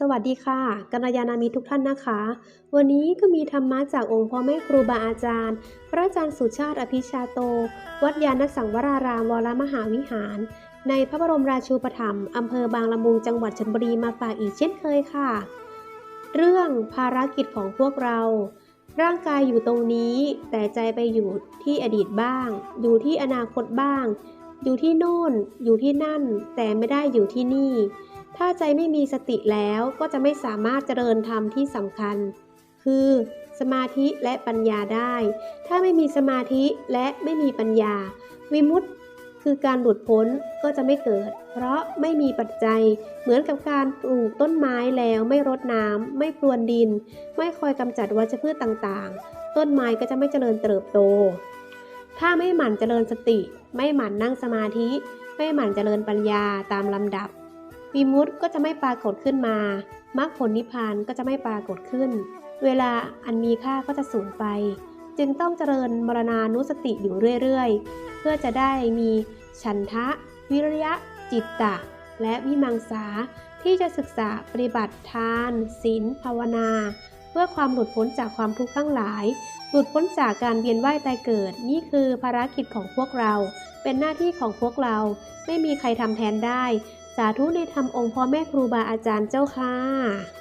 สวัสดีค่ะกัลยาณมิตรทุกท่านนะคะ วันนี้ก็มีธรรมะจากองค์พ่อแม่ครูบาอาจารย์ พระอาจารย์สุชาติอภิชาโต วัดยาณสังวรารามวรมหาวิหาร ในพระบรมราชูปถัมภ์อำเภอบางละมุงจังหวัดชลบุรีมาฝากอีกเช่นเคยค่ะ เรื่องภารกิจของพวกเรา ร่างกายอยู่ตรงนี้ แต่ใจไปอยู่ที่อดีตบ้าง อยู่ที่อนาคตบ้าง อยู่ที่โน่น อยู่ที่นั่น แต่ไม่ได้อยู่ที่นี่ ถ้าใจไม่มีสติแล้วก็จะไม่สามารถเจริญธรรมที่สำคัญ คือ สมาธิและปัญญาได้ ถ้าไม่มีสมาธิและไม่มีปัญญา วิมุตติคือการหลุดพ้นก็จะไม่เกิด เพราะไม่มีปัจจัย เหมือนกับการปลูกต้นไม้แล้วไม่รดน้ำไม่พรวนดิน ไม่คอยกำจัดวัชพืชต่างๆ ต้นไม้ก็จะไม่เจริญเติบโต ถ้าไม่หมั่นเจริญสติ ไม่หมั่นนั่งสมาธิ ไม่หมั่นเจริญปัญญาตามลำดับ วิมุตติก็จะไม่ปรากฏขึ้นมามรรคผลนิพพานก็จะไม่ปรากฏขึ้น เวลาอันมีค่าก็จะสูญไป จึงต้องเจริญมรณานุสติอยู่เรื่อยๆ เพื่อจะได้มีฉันทะ วิริยะ จิตตะ และวิมังสาที่จะศึกษาปฏิบัติทานศีลภาวนา เพื่อความหลุดพ้นจากความทุกข์ทั้งหลาย หลุดพ้นจากการเวียนว่ายตายเกิด นี่คือภารกิจของพวกเรา เป็นหน้าที่ของพวกเรา ไม่มีใครทำแทนได้ สาธุในธรรมองค์พ่อแม่ครูบาอาจารย์เจ้าค่ะ